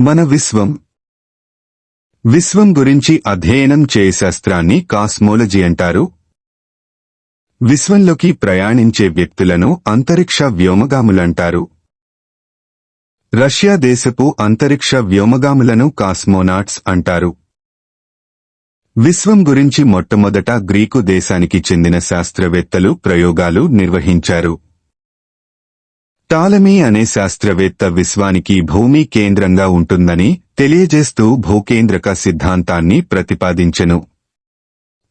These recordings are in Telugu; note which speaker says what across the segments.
Speaker 1: మన విశ్వం. విశ్వం గురించి అధ్యయనం చేయ శాస్త్రాన్ని కాస్మోలజీ అంటారు. విశ్వంలోకి ప్రయాణించే వ్యక్తులను అంతరిక్ష వ్యోమగాములంటారు రష్యా దేశపు అంతరిక్ష వ్యోమగాములను కాస్మోనాట్స్ అంటారు. విశ్వం గురించి మొట్టమొదట గ్రీకు దేశానికి చెందిన శాస్త్రవేత్తలు ప్రయోగాలు నిర్వహించారు. టాలమీ అనే శాస్త్రవేత్త విశ్వానికి భూమి కేంద్రంగా ఉంటుందని తెలియజేస్తూ భూకేంద్రక సిద్ధాంతాన్ని ప్రతిపాదించెను.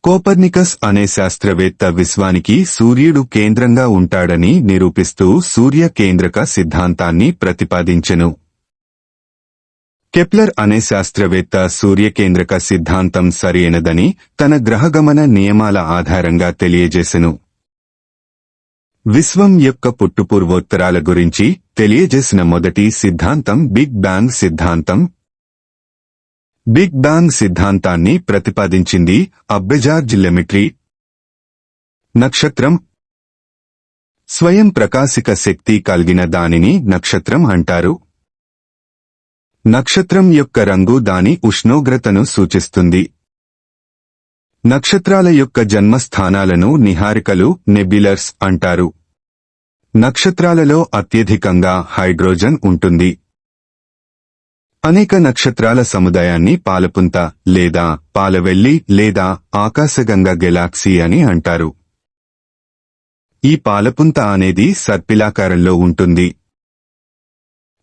Speaker 1: కోపర్నికస్ అనే శాస్త్రవేత్త విశ్వానికి సూర్యుడు కేంద్రంగా ఉంటాడని నిరూపిస్తూ సూర్య కేంద్రక సిద్ధాంతాన్ని ప్రతిపాదించెను. కెప్లర్ అనే శాస్త్రవేత్త సూర్యకేంద్రక సిద్ధాంతం సరైనదని తన గ్రహగమన నియమాల ఆధారంగా తెలియజేసెను. విశ్వం యొక్క పుట్టుపూర్వోత్తరాల గురించి తెలియజేసిన మొదటి సిద్ధాంతం బిగ్ బ్యాంగ్ సిద్ధాంతం. బిగ్ బ్యాంగ్ సిద్ధాంతాన్ని ప్రతిపాదించింది అబ్బెజార్జ్ లెమిట్రీ. నక్షత్రం. స్వయం ప్రకాశిక శక్తి కలిగిన దానిని నక్షత్రం అంటారు. నక్షత్రం యొక్క రంగు దాని ఉష్ణోగ్రతను సూచిస్తుంది. నక్షత్రాల యొక్క జన్మస్థానాలను నిహారికలు నెబ్యులర్స్ అంటారు. నక్షత్రాలలో అత్యధికంగా హైడ్రోజన్ ఉంటుంది. అనేక నక్షత్రాల సముదాయాన్ని పాలపుంత లేదా పాలవెల్లి లేదా ఆకాశగంగా గెలాక్సీ అని అంటారు. ఈ పాలపుంత అనేది సర్పిలాకారంలో ఉంటుంది.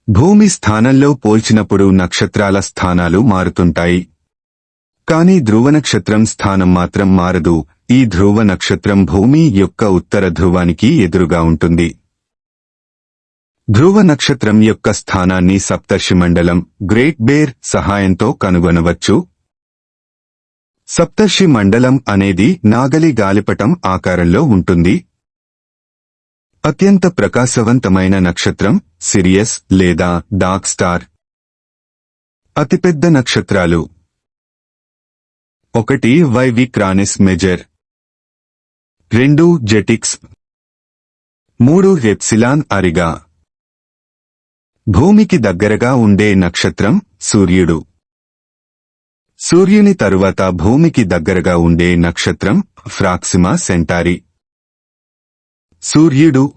Speaker 1: భూమి స్థానంలో పోల్చినప్పుడు నక్షత్రాల స్థానాలు మారుతుంటాయి. కానీ ధ్రువ నక్షత్రం స్థానం మాత్రం మారదు. ఈ ధ్రువ నక్షత్రం భూమి యొక్క ఉత్తర ధ్రువానికి ఎదురుగా ఉంటుంది. ధ్రువ నక్షత్రం యొక్క స్థానాన్ని సప్తర్షి మండలం గ్రేట్ బేర్ సహాయంతో కనుగొనవచ్చు. సప్తర్షి మండలం అనేది నాగలి గాలిపటం ఆకారంలో ఉంటుంది. అత్యంత ప్రకాశవంతమైన నక్షత్రం సిరియస్ లేదా డార్క్ స్టార్. అతిపెద్ద నక్షత్రాలు. ఒకటి వైవి క్రానిస్ మెజర్. రెండు జెటిక్స్. మూడు హెప్సిలాన్ అరిగా. భూమికి దగ్గరగా ఉండే నక్షత్రం సూర్యుడు. సూర్యుని తరువాత భూమికి దగ్గరగా ఉండే నక్షత్రం ఫ్రాక్సిమా సెంటారి. సూర్యుడు.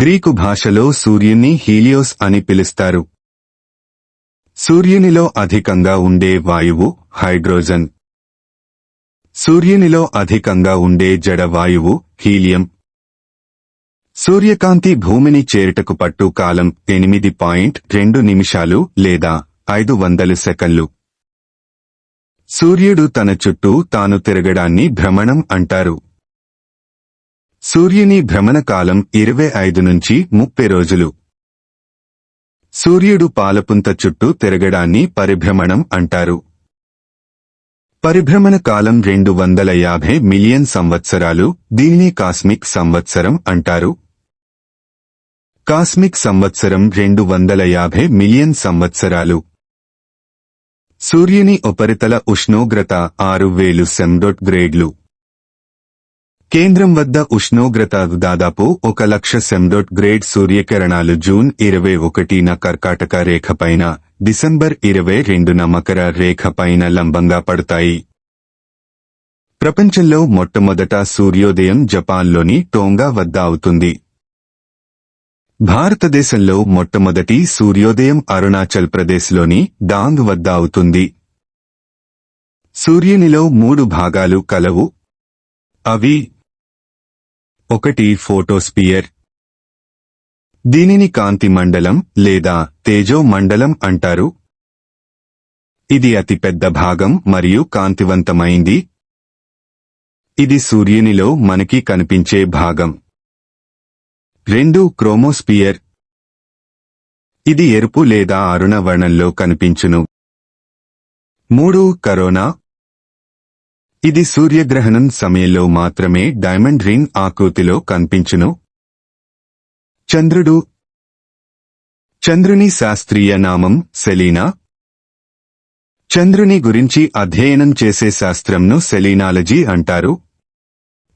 Speaker 1: గ్రీకు భాషలో సూర్యుని హీలియోస్ అని పిలుస్తారు. సూర్యునిలో అధికంగా ఉండే వాయువు హైడ్రోజన్. సూర్యునిలో అధికంగా ఉండే జడ వాయువు హీలియం. సూర్యకాంతి భూమిని చేరుటకు పట్టు కాలం ఎనిమిది పాయింట్ రెండు నిమిషాలు లేదా ఐదు వందలు సెకన్లు సూర్యుడు తన చుట్టూ తాను తిరగడాన్ని భ్రమణం అంటారు. సూర్యుని భ్రమణ కాలం ఇరవై ఐదు నుంచి ముప్పై రోజులు. సూర్యుడు పాలపుంత చుట్టూ తిరగడాన్ని పరిభ్రమణం అంటారు. పరిభ్రమణ కాలం రెండు వందల యాభై మిలియన్ సంవత్సరాలు దీనిని కాస్మిక్ సంవత్సరం అంటారు. కాస్మిక్ సంవత్సరం రెండు వందల యాభై మిలియన్ సంవత్సరాలు. సూర్యుని ఉపరితల ఉష్ణోగ్రత ఆరు వేలు సెండోట్ గ్రేడ్లు కేంద్రం వద్ద ఉష్ణోగ్రత దాదాపు ఒక లక్ష సెమ్డోట్ గ్రేడ్ సూర్యకిరణాలు జూన్ ఇరవై ఒకటిన కర్కాటక రేఖపైన డిసెంబర్ ఇరవై రెండున మకర రేఖపైన లంబంగా పడతాయి. ప్రపంచంలో మొట్టమొదట సూర్యోదయం జపాన్లోని టోంగా వద్ద అవుతుంది. భారతదేశంలో మొట్టమొదటి సూర్యోదయం అరుణాచల్ ప్రదేశ్లోని డాంగ్ వద్ద అవుతుంది. సూర్యునిలో మూడు భాగాలు కలవు. అవి ఒకటి ఫోటోస్పియర్. దీనిని కాంతి మండలం లేదా తేజో మండలం అంటారు. ఇది అతిపెద్ద భాగం మరియు కాంతివంతమైంది. ఇది సూర్యునిలో మనకి కనిపించే భాగం. రెండు క్రోమోస్పియర్. ఇది ఎరుపు లేదా అరుణ వర్ణంలో కనిపించును. మూడు కరోనా ఇది సూర్యగ్రహణం సమయంలో మాత్రమే డైమండ్ రింగ్ ఆకృతిలో కనిపించును. చంద్రుడు. చంద్రుని శాస్త్రీయ నామం సెలీనా. చంద్రుని గురించి అధ్యయనం చేసే శాస్త్రంను సెలీనాలజీ అంటారు.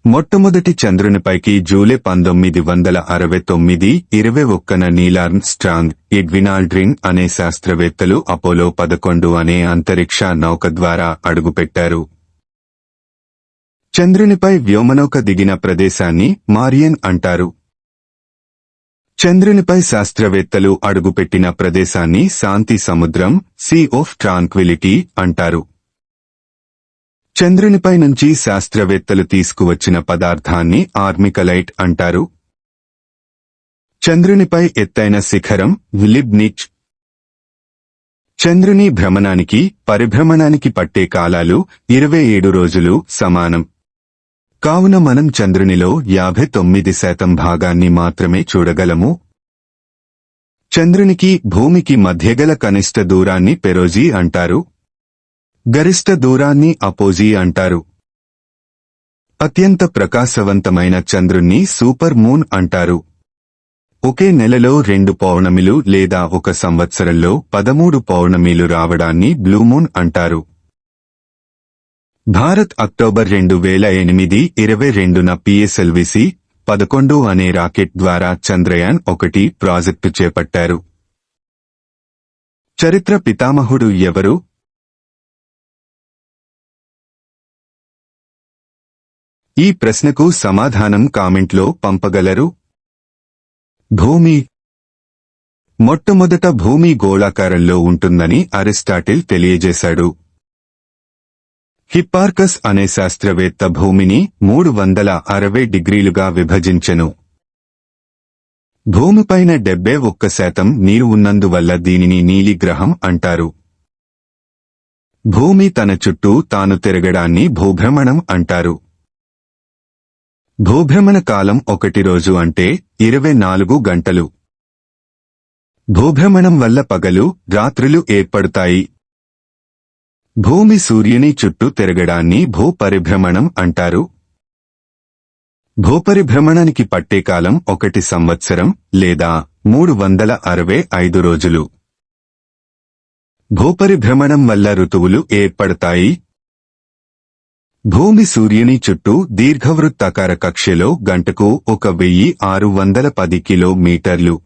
Speaker 1: మొట్టమొదటి చంద్రునిపైకి జూలై పంతొమ్మిది వందల అరవై తొమ్మిది ఇరవై ఒక్కన నీలార్మ్ స్ట్రాంగ్ ఎడ్వినాల్డ్రిన్ అనే శాస్త్రవేత్తలు అపోలో పదకొండు అనే అంతరిక్ష నౌక ద్వారా అడుగుపెట్టారు. చంద్రునిపై వ్యోమనౌక దిగిన ప్రదేశాన్ని మారియన్ అంటారు. చంద్రునిపై శాస్త్రవేత్తలు అడుగుపెట్టిన ప్రదేశాన్ని శాంతి సముద్రం సీ ఆఫ్ ట్రాంక్విలిటీ అంటారు. చంద్రునిపై నుంచి శాస్త్రవేత్తలు తీసుకువచ్చిన పదార్థాన్ని ఆర్మికలైట్ అంటారు. చంద్రునిపై ఎత్తైన శిఖరం విలిబ్నిచ్ చంద్రుని భ్రమణానికి పరిభ్రమణానికి పట్టే కాలాలు ఇరవై ఏడు రోజులు సమానం. కావున మనం చంద్రునిలో యాభై తొమ్మిది శాతం భాగాన్ని మాత్రమే చూడగలము. చంద్రునికి భూమికి మధ్యగల కనిష్ట దూరాన్ని పెరోజీ అంటారు. గరిష్ట దూరాన్ని అపోజీ అంటారు. అత్యంత ప్రకాశవంతమైన చంద్రుణ్ణి సూపర్ మూన్ అంటారు. ఒకే నెలలో రెండు పౌర్ణమిలు లేదా ఒక సంవత్సరంలో పదమూడు పౌర్ణమిలు రావడాన్ని బ్లూమూన్ అంటారు. భారత్ అక్టోబర్ రెండు వేల ఎనిమిది ఇరవై రెండున పిఎస్ఎల్విసి పదకొండు అనే రాకెట్ ద్వారా చంద్రయాన్ ఒకటి ప్రాజెక్టు చేపట్టారు. చరిత్ర పితామహుడు ఎవరు? ఈ ప్రశ్నకు సమాధానం కామెంట్లో పంపగలరు. భూమి మొట్టమొదట భూమి గోళాకారంలో ఉంటుందని అరిస్టాటిల్ తెలియజేశాడు. హిప్పార్కస్ అనే శాస్త్రవేత్త భూమిని మూడు వందల అరవై డిగ్రీలుగా విభజించెను. భూమిపైన డెబ్బై ఒక్క శాతం నీరు ఉన్నందువల్ల దీనిని నీలి గ్రహం అంటారు. భూమి తన చుట్టూ తాను తిరగడాన్ని భూభ్రమణం అంటారు. భూభ్రమణ కాలం ఒకటి రోజు అంటే ఇరవై నాలుగు గంటలు. భూభ్రమణం వల్ల పగలు రాత్రులు ఏర్పడతాయి. భూమి సూర్యుని చుట్టూ తిరగడాన్ని భూపరిభ్రమణం అంటారు. భూపరిభ్రమణానికి పట్టే కాలం ఒకటి సంవత్సరం లేదా మూడు వందల అరవై ఐదు రోజులు. భూపరిభ్రమణం వల్ల ఋతువులు ఏర్పడతాయి. భూమి సూర్యుని చుట్టూ దీర్ఘవృత్తాకార కక్షలో గంటకు ఒక వెయ్యి ఆరు వందల పది కిలోమీటర్లు.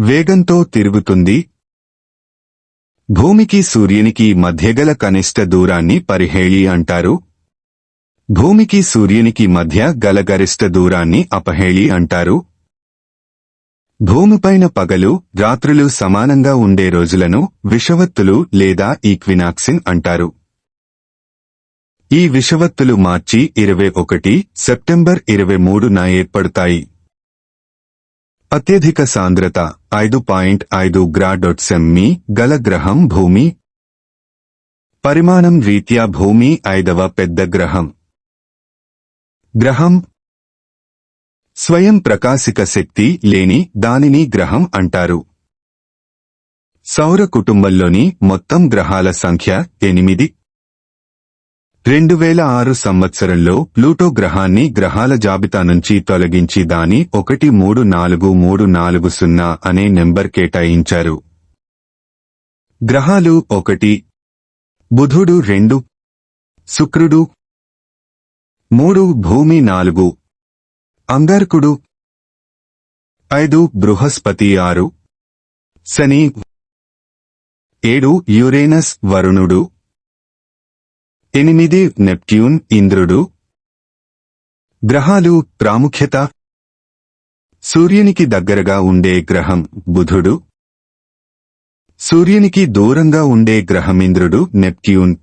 Speaker 1: వేగంతో తిరుగుతుంది భూమికి సూర్యునికి మధ్యగల కనిష్ట దూరాన్ని పరిహేళి అంటారు. భూమికి సూర్యునికి మధ్య గల గరిష్ట దూరాన్ని అపహేళి అంటారు. భూమిపైన పగలు రాత్రులు సమానంగా ఉండే రోజులను విషవత్తులు లేదా ఈక్వినాక్సిన్ అంటారు. ఈ విషవత్తులు మార్చి ఇరవై ఒకటి సెప్టెంబర్ ఇరవై మూడున ఏర్పడతాయి. అత్యధిక సాంద్రత ఐదు పాయింట్ ఐదు గ్రాడొట్సెమ్మి గల గ్రహం భూమి. పరిమాణం రీత్యా భూమి ఐదవ పెద్ద గ్రహం. గ్రహం. స్వయం ప్రకాశిక శక్తి లేని దానిని గ్రహం అంటారు. సౌర కుటుంబంలోని మొత్తం గ్రహాల సంఖ్య ఎనిమిది. రెండు వేల ఆరు సంవత్సరంలో ప్లూటో గ్రహాన్ని గ్రహాల జాబితా నుంచి తొలగించి దాని ఒకటి మూడు నాలుగు మూడు నాలుగు సున్నా అనే నెంబర్ కేటాయించారు. గ్రహాలు ఒకటి బుధుడు రెండు శుక్రుడు మూడు భూమి నాలుగు అంగార్కుడు ఐదు బృహస్పతి ఆరు శని ఏడు యురేనస్ వరుణుడు ఎనిమిది నెప్ట్యూన్ ఇంద్రుడు. గ్రహాలు ప్రాముఖ్యత. సూర్యునికి దగ్గరగా ఉండే గ్రహం బుధుడు. సూర్యునికి దూరంగా ఉండే గ్రహం ఇంద్రుడు నెప్ట్యూన్.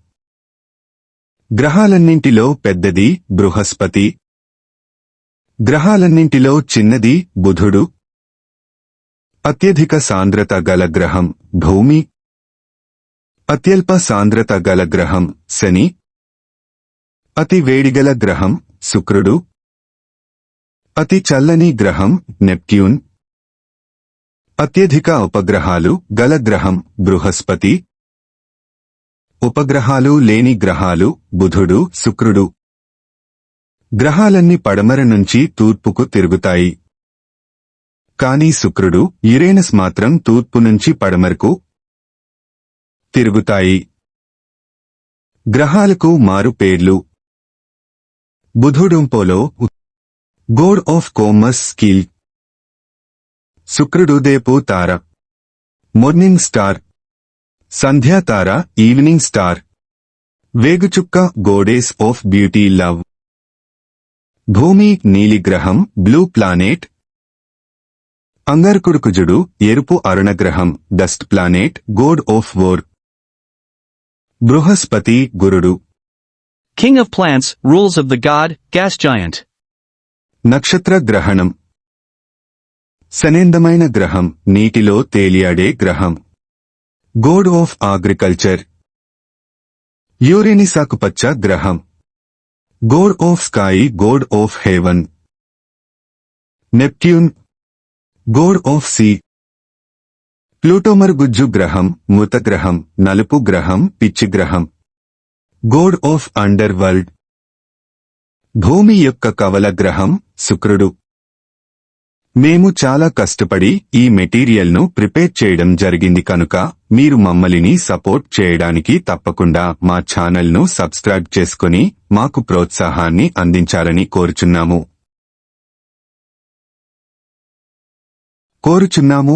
Speaker 1: గ్రహాలన్నింటిలో పెద్దది బృహస్పతి. గ్రహాలన్నింటిలో చిన్నది బుధుడు. అత్యధిక సాంద్రత గల గ్రహం భూమి. అత్యల్ప సాంద్రత గల గ్రహం శని. అతి వేడిగల గ్రహం శుక్రుడు. అతి చల్లని గ్రహం నెప్ట్యూన్. అత్యధిక ఉపగ్రహాలు గల గ్రహం బృహస్పతి. ఉపగ్రహాలు లేని గ్రహాలు బుధుడు శుక్రుడు. గ్రహాలన్నీ పడమర నుంచి తూర్పుకు తిరుగుతాయి. కానీ శుక్రుడు యురేనస్ మాత్రం తూర్పు నుంచి పడమరకు తిరుగుతాయి. గ్రహాలకు మారు పేర్లు బుధుడుంపోలో గోడ్ ఆఫ్ కోమస్ స్కిల్. శుక్రుడు దేపు తార. Morning star. సంధ్యా తార ఈవినింగ్ స్టార్. వేగుచుక్క గోడేస్ ఆఫ్ బ్యూటీ లవ్. భూమి నీలిగ్రహం బ్లూ ప్లానెట్. అంగర్కుడుకుజుడు ఎరుపు అరుణగ్రహం dust planet god of war. Brihaspati గురుడు.
Speaker 2: King of plants, rules of the god, gas giant.
Speaker 1: నక్షత్ర గ్రహణం సనేందమైన గ్రహం నీటిలో తేలియాడే గ్రహం. గోడ్ ఆఫ్ అగ్రికల్చర్ యూరినిసాకుపచ్చ గ్రహం. God of sky god of heaven Neptune god of sea ప్లూటోమరుగుజ్జు గ్రహం మృత గ్రహం నలుపు గ్రహం పిచ్చి గ్రహం. గోడ్ ఆఫ్ అండర్ వరల్డ్ భూమి యొక్క కవల గ్రహం శుక్రుడు. మేము చాలా కష్టపడి ఈ మెటీరియల్ను ప్రిపేర్ చేయడం జరిగింది కనుక మీరు మమ్మల్ని సపోర్ట్ చేయడానికి తప్పకుండా మా ఛానల్ను సబ్స్క్రైబ్ చేసుకుని మాకు ప్రోత్సాహాన్ని అందించాలని కోరుచున్నాము. కోరుచున్నాము